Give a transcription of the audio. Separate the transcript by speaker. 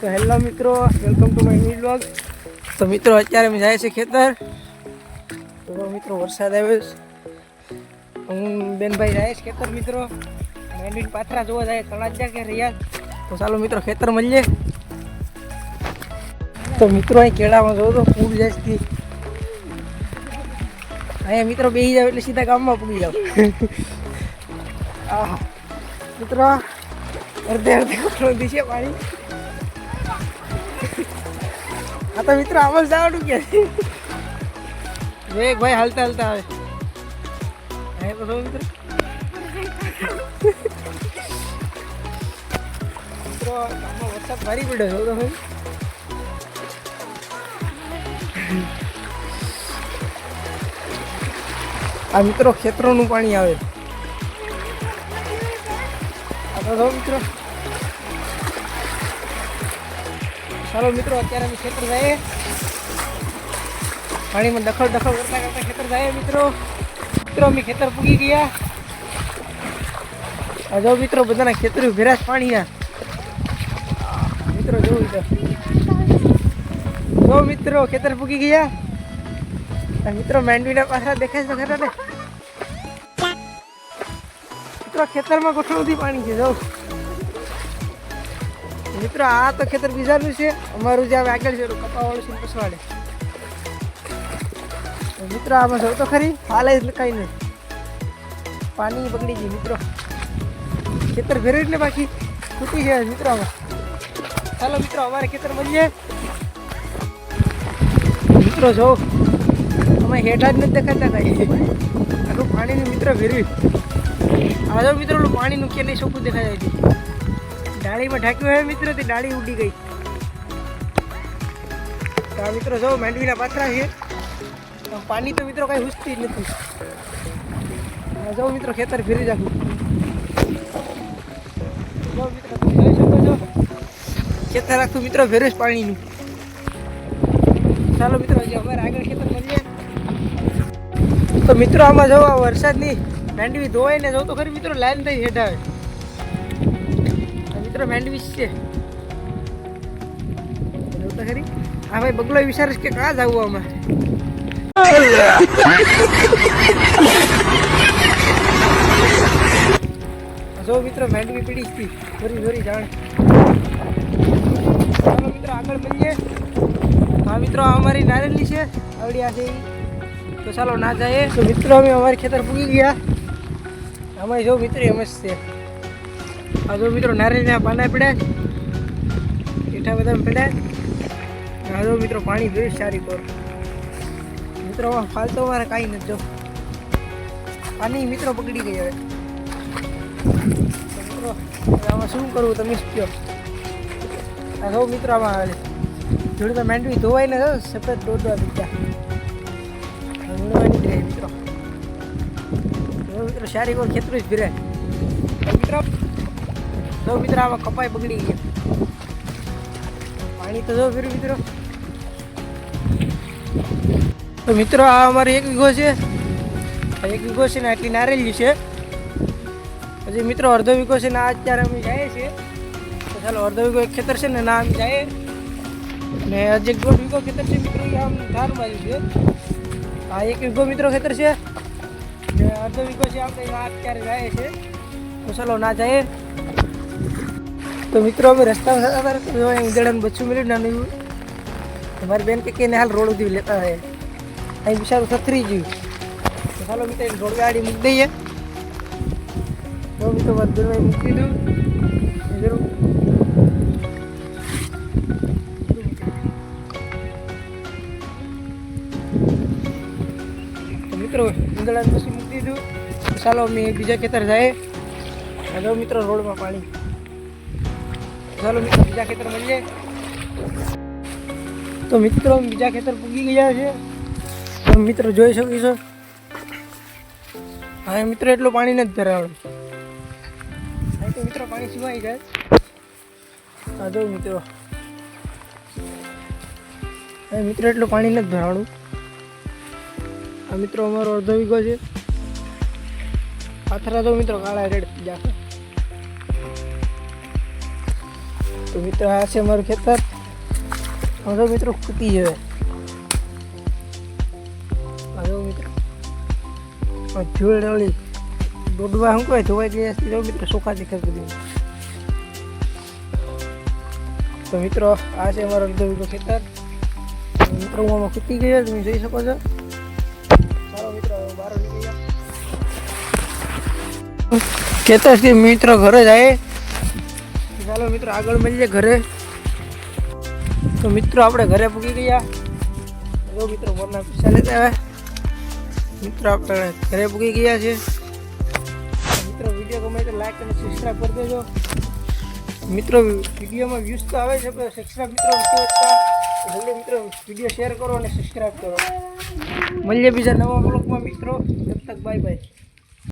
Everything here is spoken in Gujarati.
Speaker 1: તો હેલો મિત્રો welcome to my new blog તો મિત્રો, અત્યારે અમે જાય છે ખેતર. તો મિત્રો, વરસાદ આવ્યો છે. હું, બેનભાઈ જાય છે ખેતર, મિત્રો. મેંડી પાથરા જોવા જાય, તળાજા કે રહ્યા તો ચાલો મિત્રો, ખેતર મળીએ. તો મિત્રો, અહીં કેળામાં જોવો તો ફૂડ જાય છે અહીંયા મિત્રો બેસી જાવ એટલે સીધા ગામમાં પૂગી જાવ મિત્રો, અડધે અડધે છે પાણી આ તો મિત્રો આમ જ જવાનું કે. વેગ ભાઈ હાલતા હાલતા આવે. હે જો મિત્રો? મિત્રો ગામમાં વરસાદ ભારી પડ્યો છે ભાઈ. આ મિત્રો ખેતરોનું પાણી આવે. આ તો મિત્રો? ચાલો મિત્રો, અત્યારે અમે ખેતર જઈએ. પાણીમાં દખલ દખલ કરતા કરતા ખેતર જઈએ મિત્રો. મિત્રો, અમે ખેતર પૂગી ગયા. જો મિત્રો, બધાના ખેતર ભેરા છે. પાણીના મિત્રો જોવું તો જો મિત્રો, ખેતર પૂગી ગયા. મિત્રો, માંડવીના પાછા દેખાય છે ખરા ને? મિત્રો, ખેતરમાં ગોઠવું પાણી છે, જો. મિત્રો, આ તો ખેતર બીજાનું છે. અમારું જે આગળ છે કપાવાળું છે તો મિત્રો, આમાં જો તો ખરી. હાલ જ કાંઈ નહીં. પાણી બગડી ગયું, મિત્રો. ખેતર ફેરવી એટલે બાકી ખૂટી ગયા મિત્રો, આમાં. ચાલો, મિત્રો, અમારે ખેતર મળીએ મિત્રો, જો, અમે હેઠા જ નથી દેખાતા કાંઈ. આખું પાણીનું, મિત્ર ફેરવ્યું આજે મિત્રો પાણીનું કે નહીં, ચોખ્ખું દેખાય છે. ડાળીમાં ઢાંક્યું હે મિત્રો, તે નાળી ઉડી ગઈ. તો મિત્રો જો માંડવીના પાત્રા છે. પાણી તો મિત્રો કઈ હુસતી જ નથી. જો મિત્રો ખેતર ફેરી રાખું જો મિત્રો ખેતર આખું મિત્રો ફેરે પાણીનું. ચાલો મિત્રો હજી અમારે આગળ ખેતર મળીએ તો મિત્રો, આમાં જો વરસાદની માંડવી ધોવાઈને જવું તો ખરી મિત્રો, લાઈન થઈ હેઠા મિત્રો મેન્ડવીચ છે. તો ખરી હા ભાઈ બગલો વિચારીશ કે કાં જવું અમે જો મિત્રો મેન્ડવી પીડી હતી. ફરી ફરી જાણ. ચાલો મિત્રો આગળ મળીએ. હા મિત્રો અમારી નારેલી છે આવડી છે તો ચાલો ના જાય તો મિત્રો અમે અમારી ખેતર પૂગી ગયા. અમારી જો મિત્રો એમ જ છે. આ જો મિત્રો નારિયેળના પાના પડ્યા. મીઠા બધા પડ્યા. હજુ મિત્રો પાણી ભર્યું સારી કોર. મિત્રો ફાલતો મારે કાંઈ નથી જો. પાણી મિત્રો પકડી ગઈ હવે. મિત્રો આમાં શું કરવું તમે કહો. આ જો મિત્રો, આમાં આવે જોડે તો માંડવી ધોવાય ને સફેદ દોડવા દીધા. મિત્રો. મિત્રો, સારી કોર ખેતરું જ ભીરે મિત્રો તો મિત્રો આમાં કપાઈ બગડી ગયા. પાણી તો જો ફેર મિત્રો. તો મિત્રો, આ અમારો એક વીઘો છે. એક વીઘો છે ને આટલી નારેલી છે. પછી મિત્રો, અડધો વીઘો છે ને આ અત્યારે અમે જઈએ છીએ. તો ચાલો, અડધો વીઘો એક ખેતર છે ને ના અમે જઈએ. ને હજી એક દોઢ વીઘો ખેતર છે મિત્રો, એ આમ ધાર બાજુ છે. આ એક વીઘો મિત્રો ખેતર છે. અડધો વીઘો છે આપણે ના અત્યારે જાય છે તો ચાલો, ના જઈએ. તો મિત્રો, અમે રસ્તામાં જતા હતા તો અહીં બચ્ચું મળ્યું નાનું એવું. મારી બેન કે ને હાલ રોડ સુધી લેતા હોય અહીં બિચારું સથરી ગયું. તો ચાલો મિત્રો, એને રોડ ગાડી મૂકી દઈએ. તો મિત્રો બધું મૂકી દઉં. મિત્રો ઉંદડાને પછી મૂકી દીધું ચાલો અમે બીજા ખેતર જાય હવે મિત્રો, રોડમાં પાણી. ચાલો મિત્રો, બીજા ખેતર મળીએ. તો મિત્રો બીજા ખેતર પૂગી ગયા છે. તમે મિત્રો, જોઈ છો. હા મિત્રો, એટલું પાણી નથી અહીં તો મિત્રો, પાણી સિવાય જાય. હા, જો મિત્રો. હા મિત્રો, એટલું પાણી નથી ભરાવાનું આ મિત્રો, અમારો અડધો વીઘો છે. પાથરા તો મિત્રો કાળા રેડ જાશે તો મિત્રો આ છે મારું ખેતર. હવે મિત્રો ખૂટી જવે. હવે મિત્રો. દોડવા શું કહે? ધોવાઈ જઈએ જો મિત્રો, સોખા દેખે બધું. તો મિત્રો, આ છે અમારો અડધો વીઘો ખેતર. મિત્રો, હું આમાં ખૂટી ગયો, તમે જોઈ શકો છો. ચાલો મિત્રો બહાર નીકળી જાઓ. ખેતરથી મિત્રો ઘરે જાય. ચાલો મિત્રો, આગળ મળીએ ઘરે. તો મિત્રો, આપણે ઘરે પૂગી ગયા. જો મિત્રો મોરના પૈસા લેતા આવે મિત્રો, આપણે ઘરે પૂગી ગયા છે મિત્રો વીડિયો ગમે તો લાઈક અને સબસ્ક્રાઈબ કરી દેજો. મિત્રો, વિડીયોમાં વ્યૂઝ તો આવે છે, પણ સબસ્ક્રાઈબ મિત્રો જલ્દી મિત્રો વીડિયો શેર કરો અને સબસ્ક્રાઈબ કરો. મળીએ બીજા નવા બ્લોગમાં મિત્રો. તબ તક બાય બાય